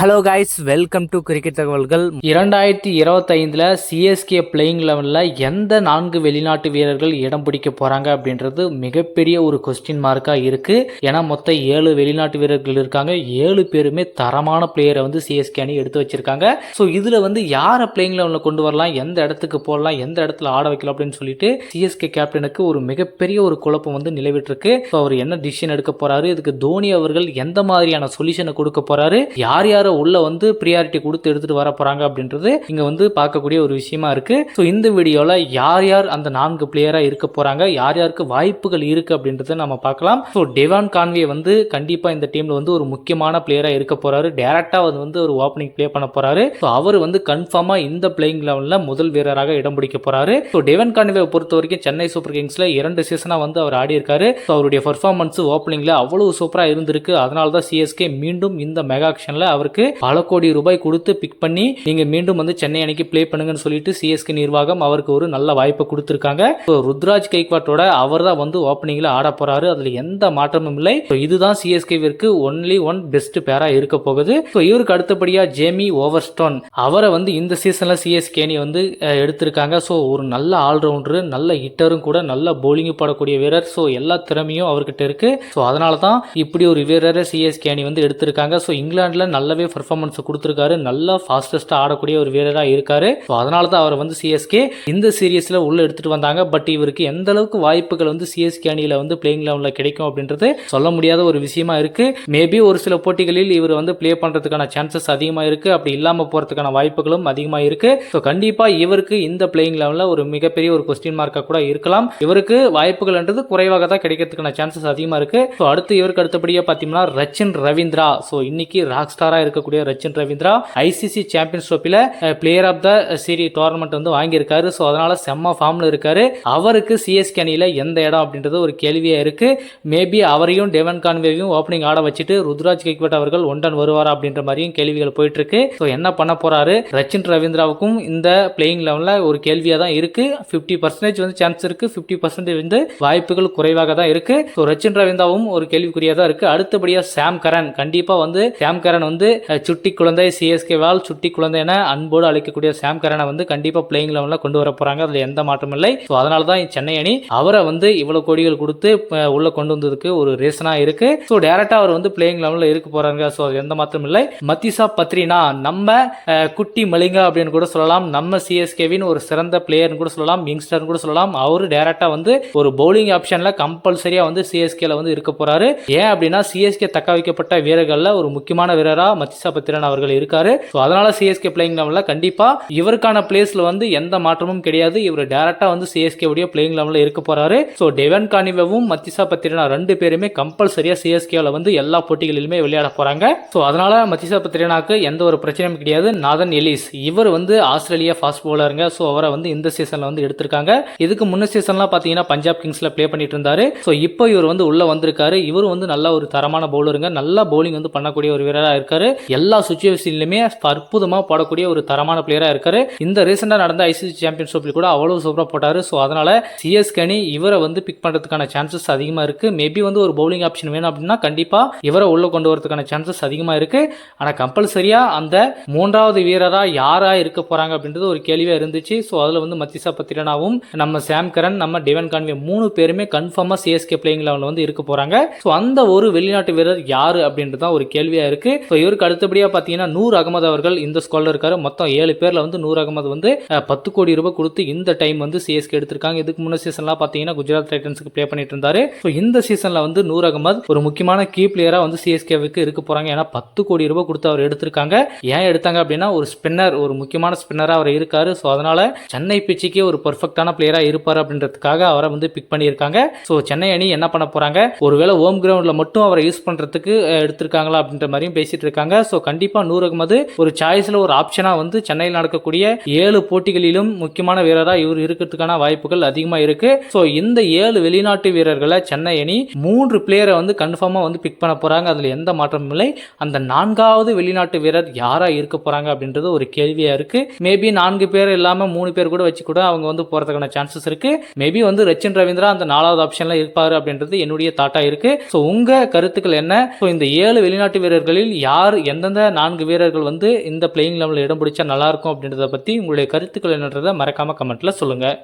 Hello guys welcome to cricket தகவல்கள் இரண்டாயிரத்தி இருபத்தைந்தில் CSK playing லெவனில் எந்த நான்கு வெளிநாட்டு வீரர்கள் இடம் பிடிக்க போகிறாங்க அப்படின்றது மிகப்பெரிய ஒரு கொஸ்டின் மார்க்காக இருக்குது ஏன்னா மொத்தம் ஏழு வெளிநாட்டு வீரர்கள் இருக்காங்க. ஏழு பேருமே தரமான பிளேயரை வந்து சிஎஸ்கே அணி எடுத்து வச்சிருக்காங்க. ஸோ இதில் வந்து யாரை பிளேயிங் லெவனில் கொண்டு வரலாம்? எந்த இடத்துக்கு போடலாம்? எந்த இடத்துல ஆட வைக்கலாம் அப்படின்னு சொல்லிட்டு சிஎஸ்கே கேப்டனுக்கு ஒரு மிகப்பெரிய ஒரு குழப்பம் வந்து நிலவிட்டுருக்கு. ஸோ அவர் என்ன டிசிஷன் எடுக்க போறாரு? இதுக்கு தோனி அவர்கள் எந்த மாதிரியான சொல்யூஷனை கொடுக்க போறாரு? யார் யார் உள்ள வந்து ப்ரியாரிட்டி கொடுத்து எடுத்துட்டு வர போறாங்க அப்படின்றது இங்க வந்து பார்க்கக்கூடிய ஒரு விஷயமா இருக்கு. ஸோ இந்த வீடியோல யார் யார் அந்த நான்கு பிளேயரா இருக்க போறாங்க யார் யாருக்கு வாய்ப்புகள் இருக்கு அப்படின்றத நம்ம பார்க்கலாம். ஸோ டெவான் கான்வே வந்து கண்டிப்பா இந்த டீம்ல வந்து ஒரு முக்கியமான பிளேயரா இருக்க போறாரு. டேரக்டா அது வந்து ஒரு ஓப்பனிங் ப்ளே பண்ண போறாரு. ஸோ அவர் வந்து கன்ஃபார்மா இந்த பிளேயிங் லெவலில் முதல் வீரராக இடம் பிடிக்க போறாரு. ஸோ டெவன் கான்வே பொறுத்த வரைக்கும் சென்னை சூப்பர் கிங்ஸ்ல இரண்டு சீசனா வந்து அவர் ஆடி இருக்காரு. ஸோ அவருடைய பர்ஃபார்மன்ஸ் ஓப்பனிங்ல அவ்வளவு சூப்பரா இருந்திருக்கு. அதனால தான் சிஎஸ்கே மீண்டும் இந்த மெகா ஆக்ஷன்ல அவருக்கு பல கோடி ரூபாய் கொடுத்து பிக் பண்ணி நீங்க மீண்டும் வந்து சென்னை அணிக்கு பிளே பண்ணுங்கன்னு சொல்லிட்டு சிஎஸ்கே நிர்வாகம் அவருக்கு ஒரு நல்ல வாய்ப்பை கொடுத்துருக்காங்க. ருத்ராஜ் கைக்வாட்டோட அவர் தான் வந்து ஓப்பனிங்ல ஆட போறாரு. அதுல எந்த மாற்றமும் இல்லை. இதுதான் சிஎஸ்கேவிற்கு ஒன்லி ஒன் பெஸ்ட் பேரா இருக்க போகுது. இவருக்கு அடுத்தபடியா ஜேமி ஓவர்ஸ்டோன் அவரை வந்து இந்த சீசன்ல சிஎஸ்கே அணி வந்து எடுத்திருக்காங்க. ஸோ ஒரு நல்ல ஆல்ரவுண்டரு நல்ல ஹிட்டரும் கூட நல்ல bowling போடக்கூடிய வீரர். ஸோ எல்லா திறமையும் அவர்கிட்ட இருக்கு. ஸோ அதனால தான் இப்படி ஒரு வீரரை சிஎஸ்கே அணி வந்து எடுத்திருக்காங்க. ஸோ இங்கிலாந்துல நல்ல நல்லாவே பர்ஃபார்மன்ஸ் கொடுத்துருக்காரு. நல்லா ஃபாஸ்டஸ்டா ஆடக்கூடிய ஒரு வீரராக இருக்கார். ஸோ அதனால தான் அவர் வந்து சிஎஸ்கே இந்த சீரியஸில் உள்ள எடுத்துட்டு வந்தாங்க. பட் இவருக்கு எந்த அளவுக்கு வாய்ப்புகள் வந்து சிஎஸ்கே அணியில் வந்து பிளேயிங் லெவலில் கிடைக்கும் அப்படின்றது சொல்ல முடியாத ஒரு விஷயமா இருக்கு. மேபி ஒரு சில போட்டிகளில் இவர் வந்து ப்ளே பண்ணுறதுக்கான சான்சஸ் அதிகமா இருக்கு. அப்படி இல்லாம போறதுக்கான வாய்ப்புகளும் அதிகமா இருக்கு. ஸோ கண்டிப்பா இவருக்கு இந்த பிளேயிங் லெவலில் ஒரு மிகப்பெரிய ஒரு கொஸ்டின் மார்க்கா கூட இருக்கலாம். இவருக்கு வாய்ப்புகள்ன்றது குறைவாக தான் கிடைக்கிறதுக்கான சான்சஸ் அதிகமா இருக்கு. ஸோ அடுத்து இவருக்கு அடுத்தபடியாக பார்த்தீங்கன்னா ரச்சின் ரவீந்திரா. ஸோ இன்னைக்கு ராக் ஸ்டாரா இருக்கக்கூடிய Rachin Ravindra ICC champions ட்ரோஃபில player of the series tournament வந்து வாங்கியிருக்காரு. ஸோ அதனால செம்ம ஃபார்ம்ல இருக்காரு. அவருக்கு சிஎஸ்கே அணியில் எந்த இடம் அப்படின்றது ஒரு கேள்வியாக இருக்கு. மேபி அவரையும் டெவன் கான்வேவையும் ஓப்பனிங் ஆட வச்சுட்டு ருத்ராஜ் கெக்வட் அவர்கள் ஒன்றன் வருவாரா அப்படின்ற மாதிரியும் கேள்விகள் போயிட்டு இருக்கு ஸோ என்ன பண்ண போறாரு? ரச்சின் ரவீந்திராவுக்கும் இந்த பிளேயிங் லெவலில் ஒரு கேள்வியாக தான் இருக்கு. ஃபிஃப்டி பர்சன்டேஜ் வந்து சான்ஸ் இருக்கு. ஃபிஃப்டி பர்சன்டேஜ் வந்து வாய்ப்புகள் குறைவாக தான் இருக்கு. ஸோ ரச்சின் ரவீந்திராவும் ஒரு கேள்விக்குறியா தான் இருக்கு. அடுத்தபடியாக சாம் கரன் கண்டிப்பாக வந்து சாம் கரன் வந்து சுட்டி குழந்தை சிஎஸ்கே வால் சுட்டி குழந்தை என அன்போடு அழைக்கக்கூடிய சாம் கரனை வந்து கண்டிப்பாக பிளேயிங் லெவலில் கொண்டு வர போகிறாங்க அதில் எந்த மாற்றமும் இல்லை. ஸோ அதனால தான் சென்னை அணி அவரை வந்து இவ்வளோ கோடிகள் கொடுத்து உள்ளே கொண்டு வந்ததுக்கு ஒரு ரீசனாக இருக்குது ஸோ டேரெக்டாக அவர் வந்து பிளேயிங் லெவலில் இருக்க போகிறாங்க ஸோ அது எந்த மாற்றமும் இல்லை. மத்திசா பத்ரினா நம்ம குட்டி மலிங்கா அப்படின்னு கூட சொல்லலாம். நம்ம சிஎஸ்கேவின் ஒரு சிறந்த பிளேயர்னு கூட சொல்லலாம். யங்ஸ்டர்னு கூட சொல்லலாம். அவரு டேரக்டா வந்து ஒரு பவுலிங் ஆப்ஷன்ல கம்பல்சரியா வந்து சிஎஸ்கேல வந்து இருக்க போறாரு. ஏன் அப்படின்னா சிஎஸ்கே தக்க வைக்கப்பட்ட வீரர்களில் ஒரு முக்கியமான வீரரா மத்திசா அவர்கள் இருக்காரு. ஸோ அதனால சிஎஸ்கே பிளேயிங் லெவலில் கண்டிப்பாக இவருக்கான பிளேஸில் வந்து எந்த மாற்றமும் கிடையாது. இவர் டேரெக்டாக வந்து சிஎஸ்கே உடைய பிளேயிங் லெவலில் இருக்க போறாரு. ஸோ டெவன் கானிவவும் மத்திசா பத்திரனா ரெண்டு பேருமே கம்பல்சரியா சிஎஸ்கேவில் வந்து எல்லா போட்டிகளிலுமே விளையாட போறாங்க. ஸோ அதனால மத்திசா பத்திரனாக்கு எந்த ஒரு பிரச்சனையும் கிடையாது. நாதன் எலிஸ் இவர் வந்து ஆஸ்திரேலியா ஃபாஸ்ட் பவுலருங்க ஸோ அவரை வந்து இந்த சீசன்ல வந்து எடுத்திருக்காங்க. இதுக்கு முன்ன சீசன்லாம் பார்த்தீங்கன்னா பஞ்சாப் கிங்ஸ்ல ப்ளே பண்ணிட்டு இருந்தாரு. ஸோ இப்போ இவர் வந்து உள்ள வந்திருக்காரு. இவர் வந்து நல்ல ஒரு தரமான பவுலருங்க நல்லா பவுலிங் வந்து பண்ணக்கூடிய ஒரு வீரராக இருக்காரு. எல்லா சுச்சுவேஷன்லையுமே அற்புதமாக போடக்கூடிய ஒரு தரமான பிளேயராக இருக்காரு. இந்த ரீசெண்டாக நடந்த ஐசிசி சாம்பியன்ஸ் ட்ரோஃபி கூட அவ்வளவு சூப்பராக போட்டாரு. ஸோ அதனால சிஎஸ்கே அணி இவரை வந்து பிக் பண்ணுறதுக்கான சான்சஸ் அதிகமாக இருக்கு. மேபி வந்து ஒரு பவுலிங் ஆப்ஷன் வேணும் அப்படின்னா கண்டிப்பாக இவரை உள்ள கொண்டு வரதுக்கான சான்சஸ் அதிகமாக இருக்கு. ஆனால் கம்பல்சரியா அந்த மூன்றாவது வீரரா யாரா இருக்க போறாங்க அப்படின்றது ஒரு கேள்வியா இருந்துச்சு. ஸோ அதில் வந்து மத்திசா பத்திரனாவும் நம்ம சாம் கரன் நம்ம டெவன் கான்வே மூணு பேருமே கன்ஃபார்மா சிஎஸ்கே பிளேயிங் லெவலில் வந்து இருக்க போறாங்க. ஸோ அந்த ஒரு வெளிநாட்டு வீரர் யாரு அப்படின்றது தான் ஒரு கேள்வியா இருக்கு. ஸோ இவருக்கு அடுத்தபடியாக பார்த்தீங்கன்னா நூறு அகமது அவர்கள் இந்த ஸ்குவாட்ல இருக்காரு. மொத்தம் ஏழு பேரில் வந்து நூறு அகமது வந்து பத்து கோடி ரூபாய் கொடுத்து இந்த டைம் வந்து சிஎஸ்கே எடுத்திருக்காங்க. இதுக்கு முன்ன சீசன்லாம் பார்த்தீங்கன்னா குஜராத் டைட்டன்ஸுக்கு ப்ளே பண்ணிட்டு இருந்தாரு. ஸோ இந்த சீசனில் வந்து நூறு அகமது ஒரு முக்கியமான கீ பிளேயராக வந்து சிஎஸ்கேவுக்கு இருக்க போகிறாங்க ஏன்னா பத்து கோடி ரூபாய் கொடுத்து அவர் எடுத்திருக்காங்க. ஏன் எடுத்தாங்க அப்படின்னா ஒரு ஸ்பின்னர் ஒரு முக்கியமான ஸ்பின்னராக அவர் இருக்காரு. ஸோ அதனால சென்னை பிச்சுக்கே ஒரு பர்ஃபெக்டான பிளேயராக இருப்பார் அப்படின்றதுக்காக அவரை வந்து பிக் பண்ணியிருக்காங்க. ஸோ சென்னை அணி என்ன பண்ண போகிறாங்க ஒருவேளை ஹோம் கிரவுண்டில் மட்டும் அவரை யூஸ் பண்ணுறதுக்கு எடுத்திருக்காங்களா அப்படின்ற மாதிரியும் பேசிட்டு இருக்காங்க. ஸோ கண்டிப்பாக நூர் அகமது ஒரு சாய்ஸில் ஒரு ஆப்ஷனாக வந்து சென்னையில் நடக்கக்கூடிய ஏழு போட்டிகளிலும் முக்கியமான வீரராக இவர் இருக்கிறதுக்கான வாய்ப்புகள் அதிகமாக இருக்கு. ஸோ இந்த ஏழு வெளிநாட்டு வீரர்களை சென்னை அணி மூன்று பிளேயரை வந்து கன்ஃபார்மாக வந்து பிக் பண்ண போறாங்க. அதில் எந்த மாற்றமும் இல்லை. அந்த நான்காவது வெளிநாட்டு வீரர் யாராக இருக்க போறாங்க அப்படின்றது ஒரு கேள்வியாக இருக்கு. மேபி நான்கு பேர் இல்லாமல் மூணு பேர் கூட வச்சு கூட அவங்க வந்து போறதுக்கான சான்சஸ் இருக்குது மேபி வந்து ரச்சின் ரவீந்திரா அந்த நாலாவது ஆப்ஷனில் இருப்பார் அப்படின்றது என்னுடைய தாட்டாக இருக்கு. ஸோ உங்கள் கருத்துக்கள் என்ன? ஸோ இந்த ஏழு வெளிநாட்டு வீரர்களில் யார் எந்தெந்த நான்கு வீரர்கள் வந்து இந்த பிளேயிங் லெவலில் இடம் பிடிச்சா நல்லாயிருக்கும் அப்படின்றத பற்றி உங்களுடைய கருத்துக்கள் என்னன்றதை மறக்காமல் கமெண்ட்டில் சொல்லுங்கள்